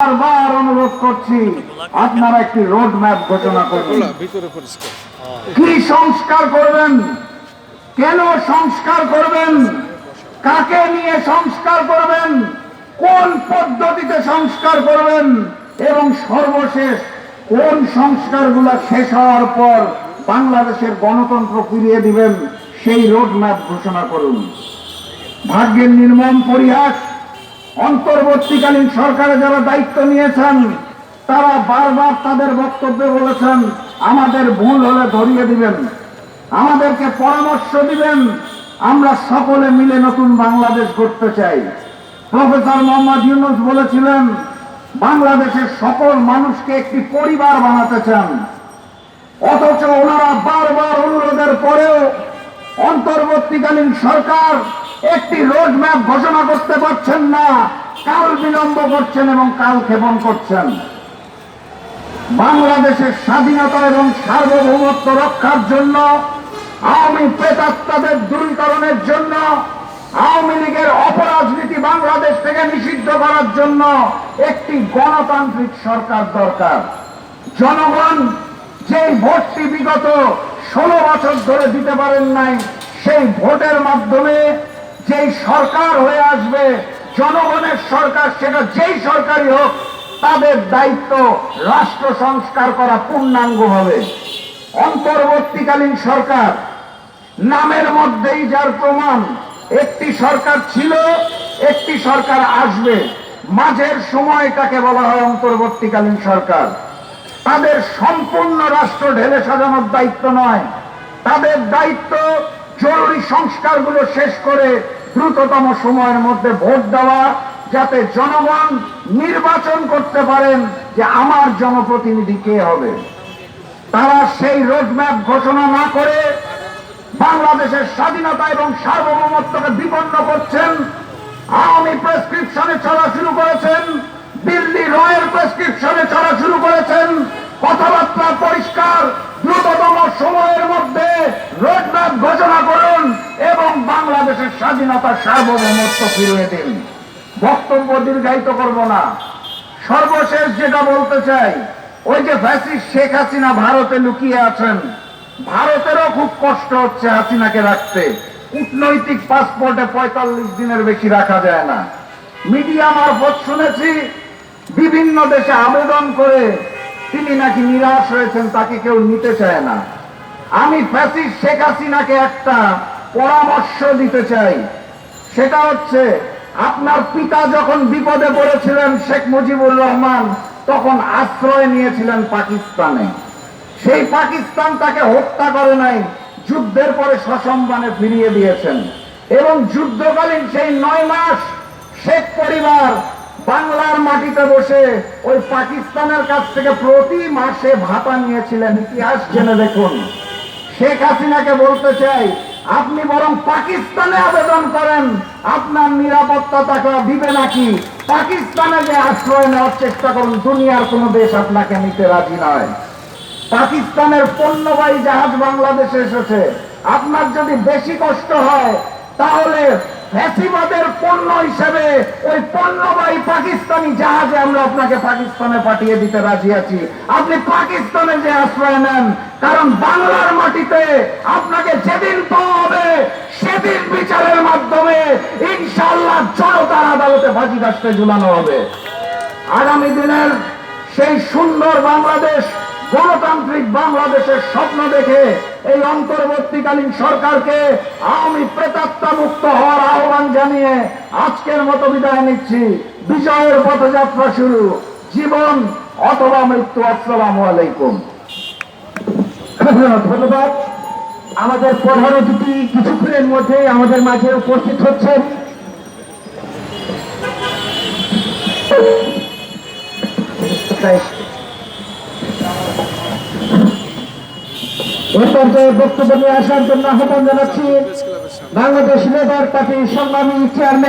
বারবার অনুরোধ করছি আপনারা একটি রোড ম্যাপ ঘোষণা পরিষ্কার। কি সংস্কার করবেন? কেন সংস্কার করবেন? কাকে নিয়ে সংস্কার করবেন? কোন পদ্ধতিতে সংস্কার করবেন? এবং সর্বশেষ কোন সংস্কারগুলো শেষ হওয়ার পর বাংলাদেশের গণতন্ত্র ফিরিয়ে দিবেন সেই রোড ম্যাপ ঘোষণা করুন। ভাগ্যের নির্মম পরিহাস অন্তর্বর্তীকালীন সরকারে যারা দায়িত্ব নিয়েছেন, তারা বারবার তাদের বক্তব্যে বলেছেন, আমাদের ভুল হলে ধরিয়ে দিবেন। আমাদেরকে পরামর্শ দিবেন। আমরা সকলে মিলে নতুন বাংলাদেশ করতে চাই। প্রফেসর মোহাম্মদ ইউনুস বলেছিলেন, বাংলাদেশের সকল মানুষকে একটি পরিবার বানাতে চান। অথচ ওনারা বারবার অনুরোধের পরেও অন্তর্বর্তীকালীন সরকার একটি রোড ম্যাপ ঘোষণা করতে পারছেন না। কাল বিলম্ব করছেন এবং কাল ক্ষেপণ করছেন। বাংলাদেশের স্বাধীনতা এবং সার্বভৌমত্ব রক্ষার জন্য, আওয়ামী প্রেতাত্মাদের দূরীকরণের জন্য, আওয়ামী লীগের অপরাজনীতি বাংলাদেশ থেকে নিষিদ্ধ করার জন্য একটি গণতান্ত্রিক সরকার দরকার। জনগণ যেই ভোটটি বিগত ষোলো বছর ধরে দিতে পারেন নাই, সেই ভোটের মাধ্যমে যেই সরকার হয়ে আসবে, জনগণের সরকার, সেটা যেই সরকারই হোক, তাদের দায়িত্ব রাষ্ট্র সংস্কার করা পূর্ণাঙ্গ হবে। অন্তর্বর্তীকালীন সরকার, নামের মধ্যেই যার প্রমাণ, একটি সরকার ছিল, একটি সরকার আসবে। মাঝের সময়টাকে বলা হয় অন্তর্বর্তীকালীন সরকার। তাদের সম্পূর্ণ রাষ্ট্র ঢেলে সাজানোর দায়িত্ব নয়। তাদের দায়িত্ব জরুরি সংস্কারগুলো শেষ করে দ্রুততম সময়ের মধ্যে ভোট দেওয়া, যাতে জনগণ নির্বাচন করতে পারেন যে আমার জনপ্রতিনিধি কে হবে। তারা সেই রোডম্যাপ ঘোষণা না করে বাংলাদেশের স্বাধীনতা এবং সার্বভৌমত্বকে বিপন্ন করছেন। আওয়ামী প্রেসক্রিপশনে চলা শুরু করেছেন, দিল্লি রয়ের প্রেসক্রিপশনে চলা শুরু করেছেন। কথাবার্তা পরিষ্কার, দ্রুততম সময়ের মধ্যে রোডম্যাপ ঘোষণা করুন এবং বাংলাদেশের স্বাধীনতা সার্বভৌমত্ব ফিরিয়ে দিন। বক্তব্য দীর্ঘায়িত করব না। সর্বশেষ যেটা বলতে চাই, ওই যে ফ্যাসিস শেখ হাসিনা ভারতে লুকিয়ে আছেন, ভারতেরও খুব কষ্ট হচ্ছে হাসিনাকে রাখতে। কূটনৈতিক পাসপোর্টে পঁয়তাল্লিশ দিনের বেশি রাখা যায় না। মিডিয়া মারফত শুনেছি, বিভিন্ন দেশে আবেদন করে তিনি নাকি নিরাশ হয়েছেন, তাকে কেউ নিতে চায় না। আমি ফ্যাসিস শেখ হাসিনাকে একটা পরামর্শ দিতে চাই। সেটা হচ্ছে, আপনার পিতা যখন বিপদে পড়েছিলেন শেখ মুজিবুর রহমান, তখন আশ্রয় নিয়েছিলেন পাকিস্তানে। সেই পাকিস্তান তাকে হত্যা করে নাই, যুদ্ধের পরে সসম্মানে ফিরিয়ে দিয়েছেন। এবং যুদ্ধকালীন সেই নয় মাস শেখ পরিবার বাংলার মাটিতে বসে ওই পাকিস্তানের কাছ থেকে প্রতি মাসে ভাতা নিয়েছিলেন। ইতিহাস জেনে দেখুন। শেখ হাসিনাকে বলতে চাই আপনি বরং পাকিস্তানে আবেদন করেন। আপনার নিরাপত্তা তাকে দিবে নাকি? পাকিস্তানে যে আশ্রয় নেওয়ার চেষ্টা করুন, দুনিয়ার কোন দেশ আপনাকে নিতে রাজি নয়। পাকিস্তানের পণ্যবাহী জাহাজ বাংলাদেশে এসেছে। আপনার যদি বেশি কষ্ট হয় তাহলে ফ্যাসিবাদের পণ্য হিসেবে ওই পণ্যবাহী পাকিস্তানি জাহাজে আমরা আপনাকে পাকিস্তানে পাঠিয়ে দিতে রাজি আছি। আপনি পাকিস্তানে যে আশ্রয় নেন, কারণ বাংলার মাটিতে আপনাকে যেদিন পাওয়া হবে, সেদিন বিচারের মাধ্যমে ইনশাল্লাহ জনতার আদালতে ফাঁসি কাস্তে ঝুলানো হবে। আগামী দিনের সেই সুন্দর বাংলাদেশ গণতান্ত্রিক বাংলাদেশের স্বপ্ন দেখে এই অন্তর্বর্তীকালীন সরকারকে আমি প্রেতাত্মা মুক্ত হওয়ার আহ্বান জানিয়ে আজকের মতো বিদায় নিচ্ছি। বিজয়ের পথযাত্রা শুরু। জীবন অথবা মৃত্যু, আসসালামু আলাইকুম। ধন্যবাদ। আমাদের প্রধান অতিথি কিছুক্ষণের মধ্যে আমাদের মাঝে উপস্থিত হচ্ছেন। পর্যায়ে বক্তব্য নিয়ে আসার জন্য আহ্বান জানাচ্ছি বাংলাদেশ লেবার পার্টির সংগ্রামী চেয়ারম্যান